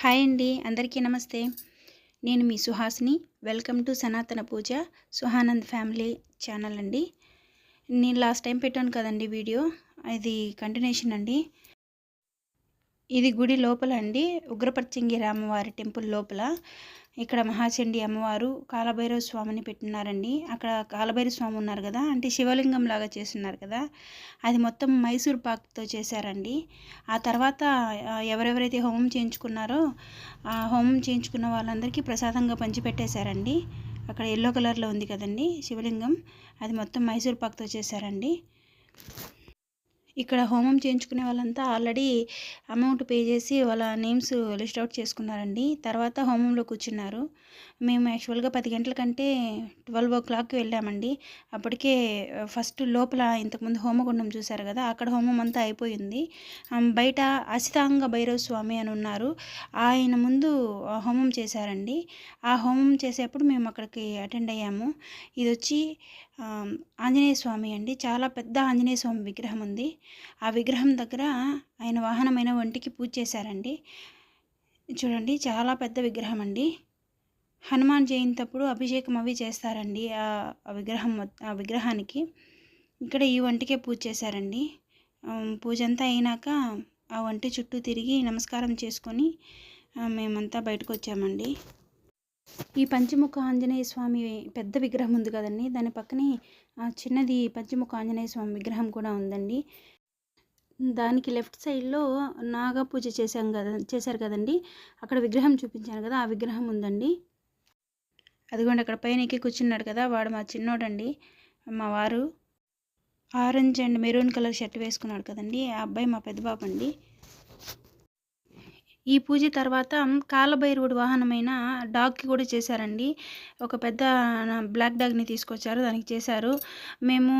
Hi అండి అందరికీ నమస్తే. నేను మీ సుహాస్ని. వెల్కమ్ టు సనాతన పూజ సుహానంద్ ఫ్యామిలీ ఛానల్ అండి. నేను లాస్ట్ టైం పెట్టాను కదండి వీడియో. ఇది కంటిన్యూషన్ అండి. ఇది గుడి లోపల అండి. ఉగ్రపర్చింగి రామవారి టెంపుల్ లోపల. ఇక్కడ మహాచండి అమ్మవారు కాలభైరవ స్వామిని పెట్టినారండి. అక్కడ కాలభైరవ స్వామి ఉన్నారు కదా అంటే శివలింగం లాగా చేస్తున్నారు కదా. అది మొత్తం మైసూర్ పాక్తో చేశారండి. ఆ తర్వాత ఎవరెవరైతే హోమం చేయించుకున్నారో ఆ హోమం చేయించుకున్న వాళ్ళందరికీ ప్రసాదంగా పంచిపెట్టేశారండి. అక్కడ ఎల్లో కలర్లో ఉంది కదండి శివలింగం. అది మొత్తం మైసూర్ పాక్తో చేశారండి. ఇక్కడ హోమం చేయించుకునే వాళ్ళంతా ఆల్రెడీ అమౌంట్ పే చేసి వాళ్ళ నేమ్స్ లిస్ట్ అవుట్ చేసుకున్నారండి. తర్వాత హోమంలో కూర్చున్నారు. మేము యాక్చువల్గా పది గంటల కంటే ట్వెల్వ్ ఓ క్లాక్కి వెళ్ళామండి. అప్పటికే ఫస్ట్ లోపల ఇంతకుముందు హోమగుండం చూశారు కదా అక్కడ హోమం అంతా అయిపోయింది. బయట అసితాంగ భైరవ స్వామి అని ఉన్నారు. ఆయన ముందు హోమం చేశారండి. ఆ హోమం చేసేప్పుడు మేము అక్కడికి అటెండ్ అయ్యాము. ఇది వచ్చి ఆంజనేయ స్వామి అండి. చాలా పెద్ద ఆంజనేయ స్వామి విగ్రహం ఉంది. ఆ విగ్రహం దగ్గర ఆయన వాహనమైన వంటికి పూజ చేశారండి. చూడండి చాలా పెద్ద విగ్రహం అండి. హనుమాన్ జయంతి అప్పుడు అభిషేకం అవి చేస్తారండి ఆ విగ్రహం ఆ విగ్రహానికి. ఇక్కడ ఈ వంటికే పూజ చేశారండి. పూజంతా పూజ అంతా అయినాక ఆ వంటి చుట్టూ తిరిగి నమస్కారం చేసుకొని మేమంతా బయటకు వచ్చామండి ఈ పంచముఖ ఆంజనేయ స్వామి పెద్ద విగ్రహం ఉంది కదండి. దాని పక్కనే ఆ, చిన్నది పంచముఖ ఆంజనేయ స్వామి విగ్రహం కూడా ఉందండి. దానికి లెఫ్ట్ సైడ్లో నాగ పూజ చేశాం కదా చేశారు కదండి. అక్కడ విగ్రహం చూపించాను కదా ఆ విగ్రహం ఉందండి. అదిగోండి అక్కడ పైన ఎక్కి కూర్చున్నాడు కదా వాడు మా చిన్నోడండి మా వారు. Orange and maroon colour shirt వేసుకున్నాడు కదండి ఆ అబ్బాయి మా పెద్ద బాబు అండి. ఈ పూజ తర్వాత కాలభైరవుడి వాహనమైన డాగ్కి కూడా చేశారండి. ఒక పెద్ద బ్లాక్ డాగ్ని తీసుకొచ్చారు. దానికి చేశారు. మేము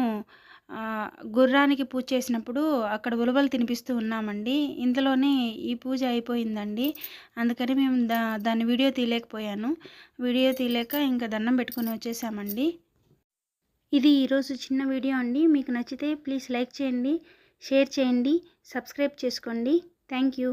గుర్రానికి పూజ చేసినప్పుడు అక్కడ ఉలవలు తినిపిస్తూ ఉన్నామండి. ఇంతలోనే ఈ పూజ అయిపోయిందండి. అందుకని మేము దా దాన్ని వీడియో తీయలేకపోయాను. వీడియో తీయలేక ఇంకా దండం పెట్టుకొని వచ్చేసామండి. ఇది ఈరోజు చిన్న వీడియో అండి. మీకు నచ్చితే ప్లీజ్ లైక్ చేయండి షేర్ చేయండి సబ్స్క్రైబ్ చేసుకోండి. Thank you.